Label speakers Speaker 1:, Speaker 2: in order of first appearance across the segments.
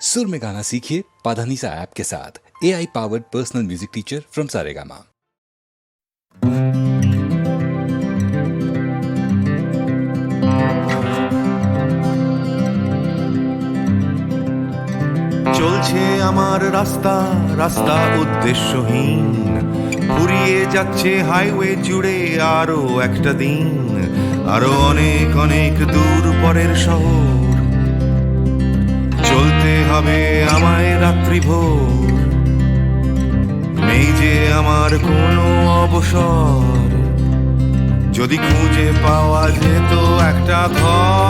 Speaker 1: सुर में गाना सीखिए पाधानीसा ऐप के साथ A I powered personal music teacher from Saregama
Speaker 2: চলছে আমার রাস্তা রাস্তা উদ্দেশ্যহীন ফুরিয়ে যাচ্ছে হাইওয়ে জুড়ে আরো একটা দিন আরো অনেক অনেক দূর পরের শহর হবে আমায় রাত্রি ভোর নেই যে আমার কোনো অবসর। যদি খুঁজে পাওয়া যেত একটা ঘর।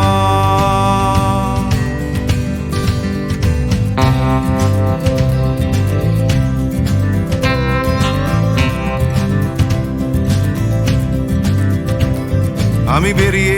Speaker 2: আমি বেরিয়ে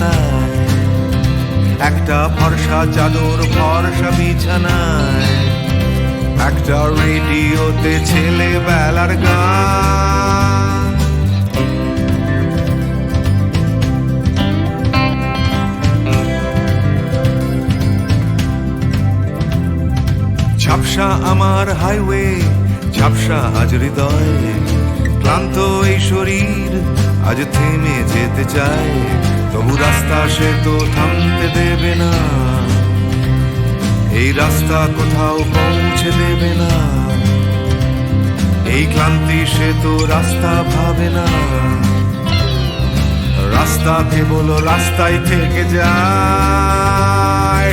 Speaker 2: উষ্ণতায় একটা ফর্সা চাদর ফর্সা বিছানায়। একটা রেডিওতে ছেলে বেলার গান। ঝাপসা আমার হাইওয়ে, ঝাপসা আজ হৃদয়। ক্লান্ত এই শরীর, আজ থেমে যেতে চায়। তবু রাস্তা সে তো থামতে দেবে না। এই রাস্তা কোথাও পৌঁছে দেবে না। এই ক্লান্তি সে তো রাস্তা ভাবে না। রাস্তা কেবল রাস্তায় থেকে যায়।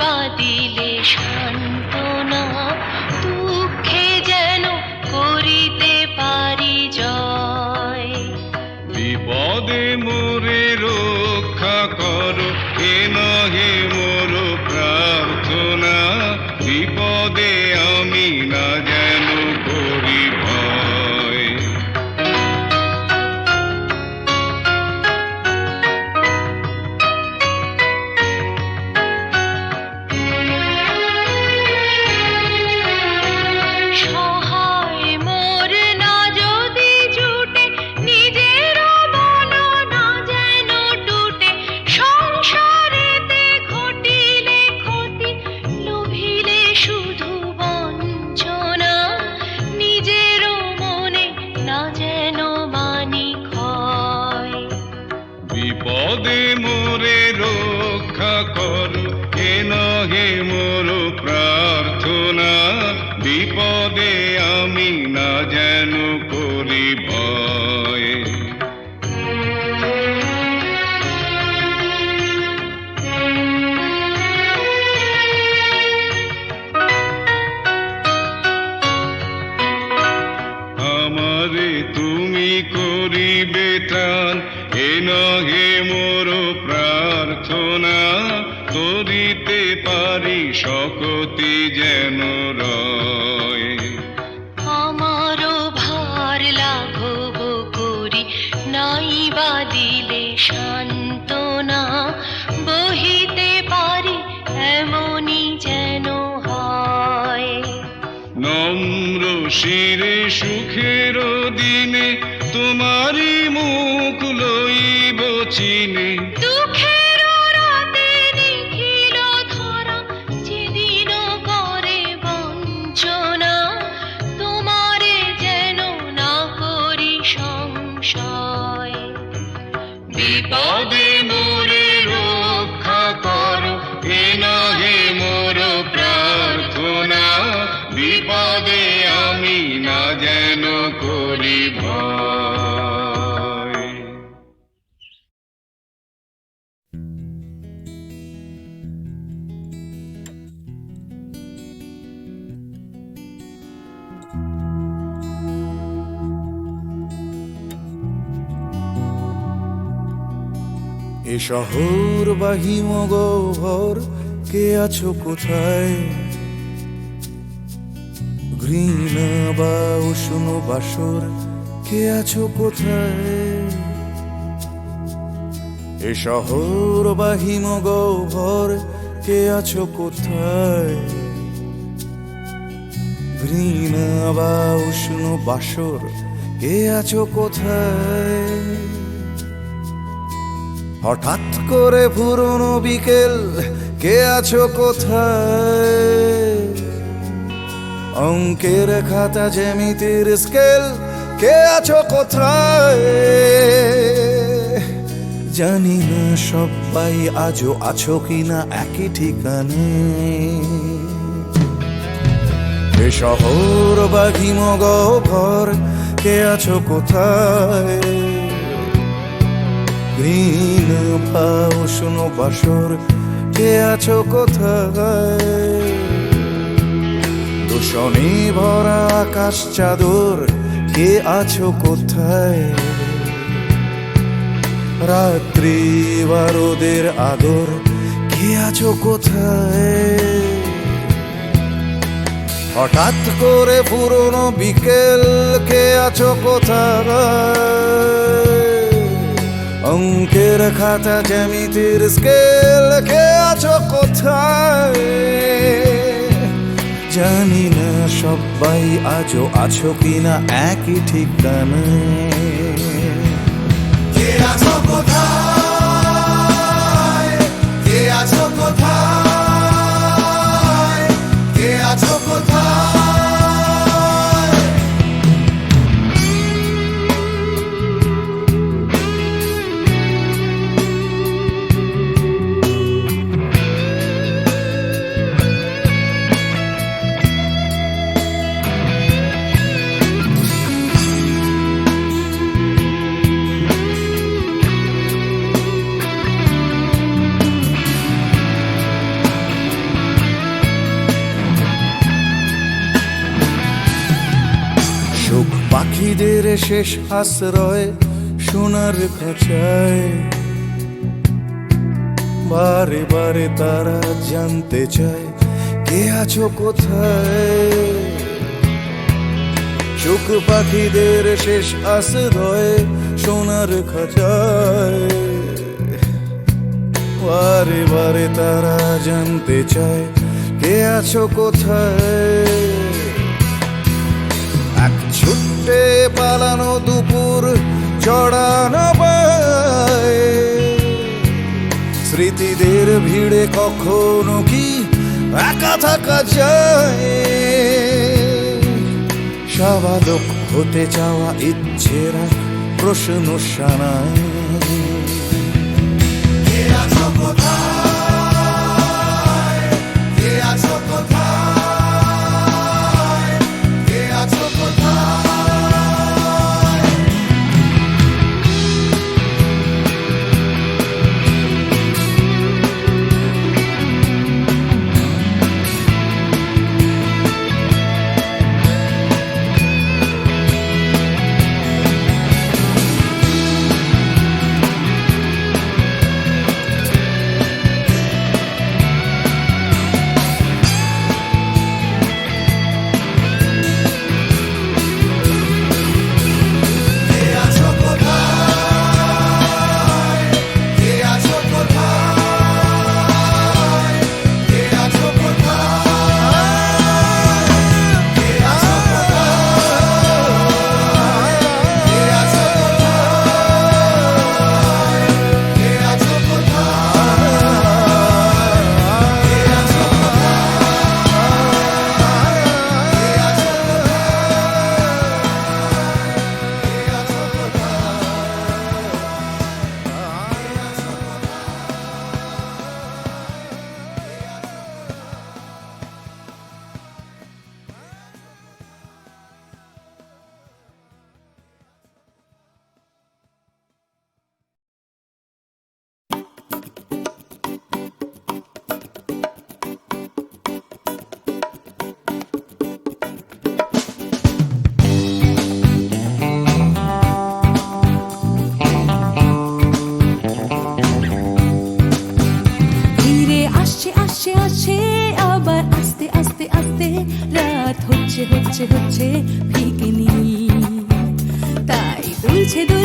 Speaker 3: নাই বা
Speaker 4: শকতি যেন রয়।
Speaker 3: আমারও ভার লাঘব করি নাই বা দিলে সান্ত্বনা বহিতে পারি এমনই যেন হয়।
Speaker 4: নম্র শিরে
Speaker 5: শহর বা হিমগহর কে আছো কোথায়? ঘৃণা বা উষ্ণ বাসর, কে আছো কোথায়? এ শহর বা হিমগহর কে আছো কোথায়? ঘৃণা বা উষ্ণ বাসর, কে আছো কোথায়? হঠাৎ করে পুরনো বিকেল, কে আছো কোথায়? অঙ্কের খাতা জ্যামিতির স্কেল, কে আছো কোথায়? জানি না সবাই আজও আছো কিনা একই ঠিকানে। এ শহর বা কে আছো কোথায়? ঘৃণ বা উষ্ণ বাসর, কে আছো কোথায়? দূষণে ভরা আকাশ চাদর, কে আছো কোথায়? রাত্রি বারোদের আদর, কে আছো কোথায়? হঠাৎ করে পুরনো বিকেল, কে আছো কোথায়? অঙ্কের খাতা জ্যামিতির স্কেল কে আছো কোথায়? জানি না সবাই আজও আছো কিনা, একই ঠিকানায় পাখিদের শেষ আশ্রয় সোনার খাঁচায়। বারে বারে তারা জানতে চায়, কে আছো কোথায়? সুখ পাখিদের শেষ আশ্রয় সোনার খাঁচায়। বারে বারে তারা জানতে চায়, কে আছো কোথায়? এক ছুটে পালানো দুপুর চড়ানো স্মৃতিদের ভিড়ে কখনো কি একা থাকা যায়? স্বাভাবিক হতে চাওয়া ইচ্ছেরা প্রশ্ন শানায়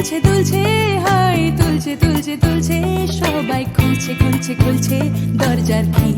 Speaker 6: দুলছে দুলছে হাই তুলছে তুলছে তুলছে সবাই খুলছে খুলছে খুলছে দরজার খিল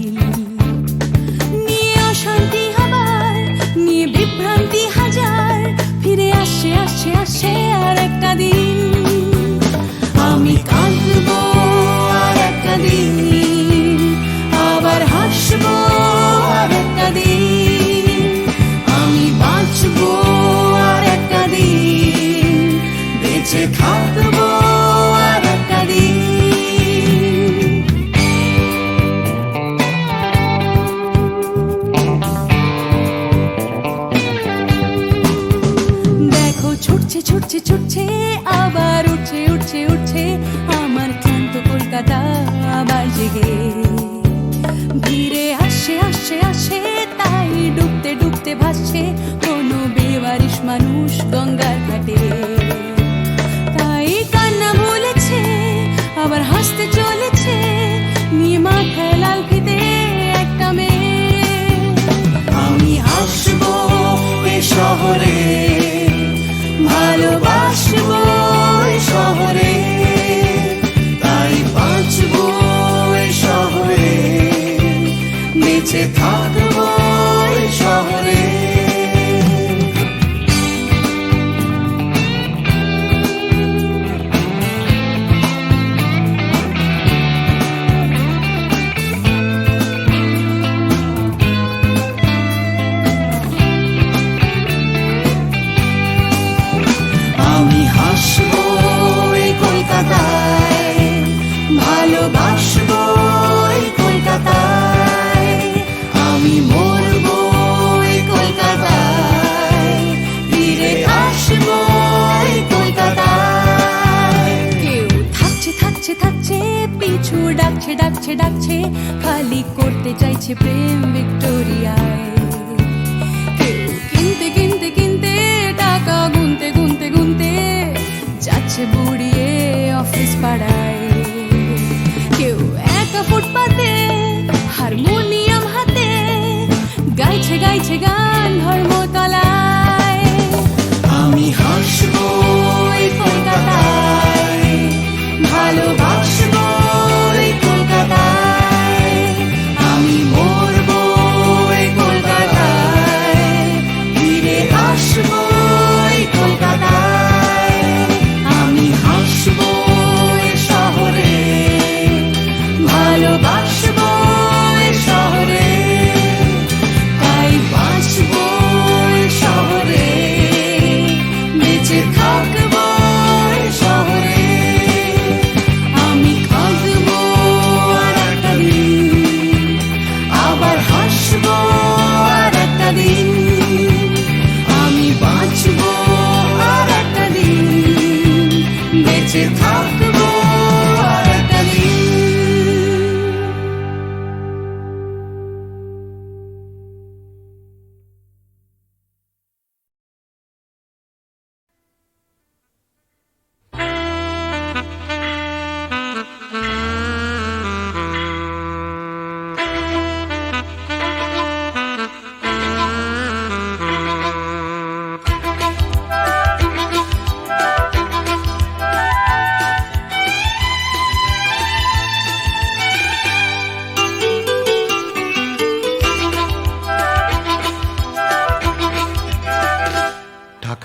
Speaker 6: ভালোবাসবো কলকাতায়। আমি মরবো এই কলকাতায়। ফিরে আসব কলকাতায়। কেউ থাকছে থাকছে থাকছে, পিছু ডাকছে ডাকছে ডাকছে, খালি করতে চাইছে প্রেম ভিক্টোরিয়ায়। কিনতে কিনতে কিনতে, টাকা গুনতে গুনতে গুনতে, যাচ্ছে বুড়িয়ে অফিস পাড়ায়। গাইছে গাইছে গান ধর্মতলায়। আমি হাসবো।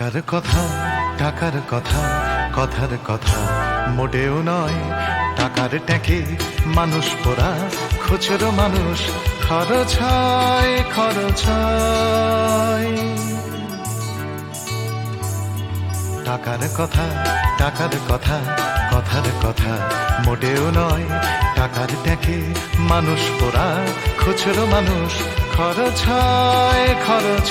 Speaker 7: টাকার কথা টাকার কথা, কথার কথা মোটেও নয়। টাকার ট্যাঁকে মানুষ পোড়া, খুচরো মানুষ খরচ হয়, খরচ টাকার কথা টাকার কথা, কথার কথা মোটেও নয়। টাকার ট্যাঁকে মানুষ পোড়া, খুচরো মানুষ খরচ হয়, খরচ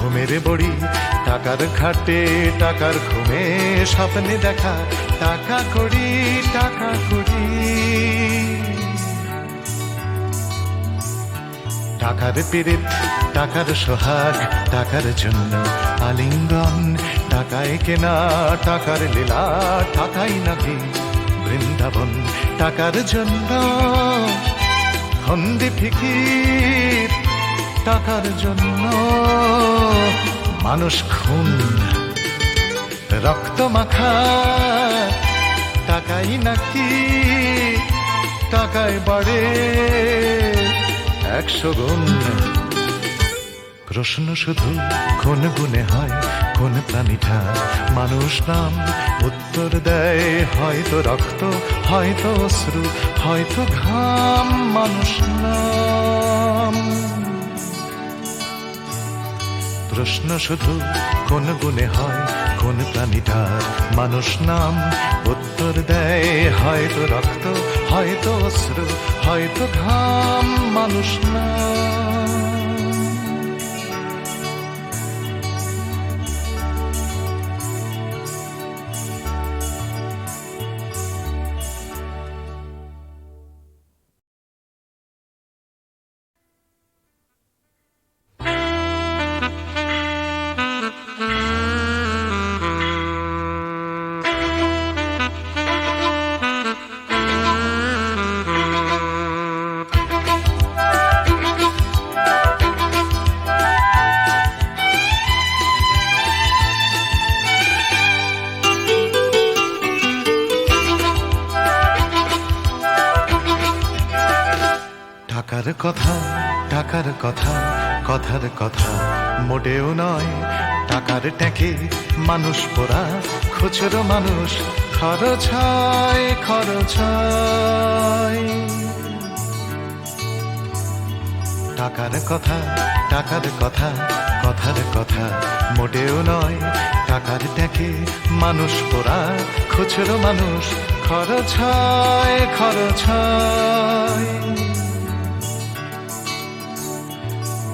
Speaker 7: ঘুমের বড়ি, টাকার খাটে, টাকার ঘুমে, স্বপ্নে দেখা, টাকা করি টাকা করি টাকার পিরিত টাকার সোহাগ, টাকার জন্য আলিঙ্গন, টাকায় কেনা, টাকার লীলা, টাকাই নাকি বৃন্দাবন, টাকার জন্য। হন্দি ফিকির টাকার জন্য। মানুষ খুন, রক্ত মাখা, টাকাই নাকি টাকায় বাড়ে একশো গুণ। প্রশ্ন শুধু, কোন গুণে হয়, কোন প্রাণীটা? মানুষ নাম উত্তর দেয়, হয়তো রক্ত, হয়তো অশ্রু, হয়তো ঘাম। মানুষ নাম প্রশ্ন শুধু কোন গুণে হয়, কোন প্রাণীটার মানুষ নাম উত্তর দেয়, হয়তো রক্ত, হয়তো অশ্রু, হয়তো ঘাম। মানুষ নাম কথা, কথার কথা মোটেও নয়। টাকার ট্যাঁকে মানুষ পোড়া, খুচরো মানুষ খরচ হয়, খরচ টাকার কথা টাকার কথা, কথার কথা মোটেও নয়। টাকার ট্যাঁকে মানুষ পোড়া, খুচরো মানুষ খরচ হয় খরচ হয়।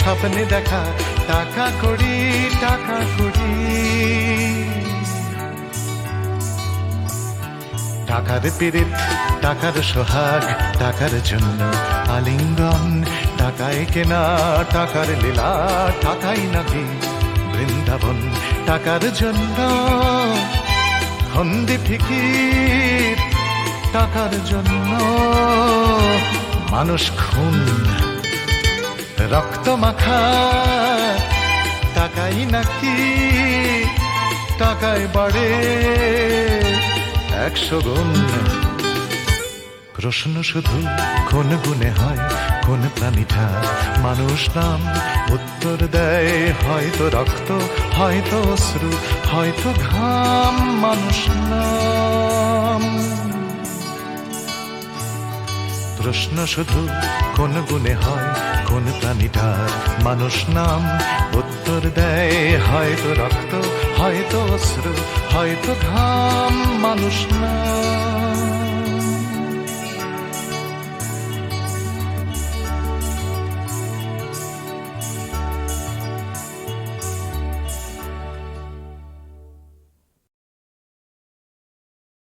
Speaker 7: স্বপ্নে দেখা, টাকা করি টাকা করি। টাকার পিরিত টাকার সোহাগ, টাকার জন্য আলিঙ্গন, টাকায় কেনা, টাকার লীলা, টাকাই নাকি বৃন্দাবন, টাকার জন্য হন্দি ফিকির টাকার জন্য মানুষ খুন। রক্ত মাখা। টাকাই নাকি? টাকায় বাড়ে একশো গুণ। প্রশ্ন শুধু, কোন গুণে হয়, কোন প্রাণীটা? মানুষ নাম উত্তর দেয়, হয়তো রক্ত, হয়তো অশ্রু, হয়তো ঘাম। মানুষ নাম প্রশ্ন শুধু, কোন গুণে হয়, কোন প্রাণীটার? মানুষ নাম উত্তর দেয়, হয়তো রক্ত, হয়তো অস্ত্র হয়তো ঘাম। মানুষ নাম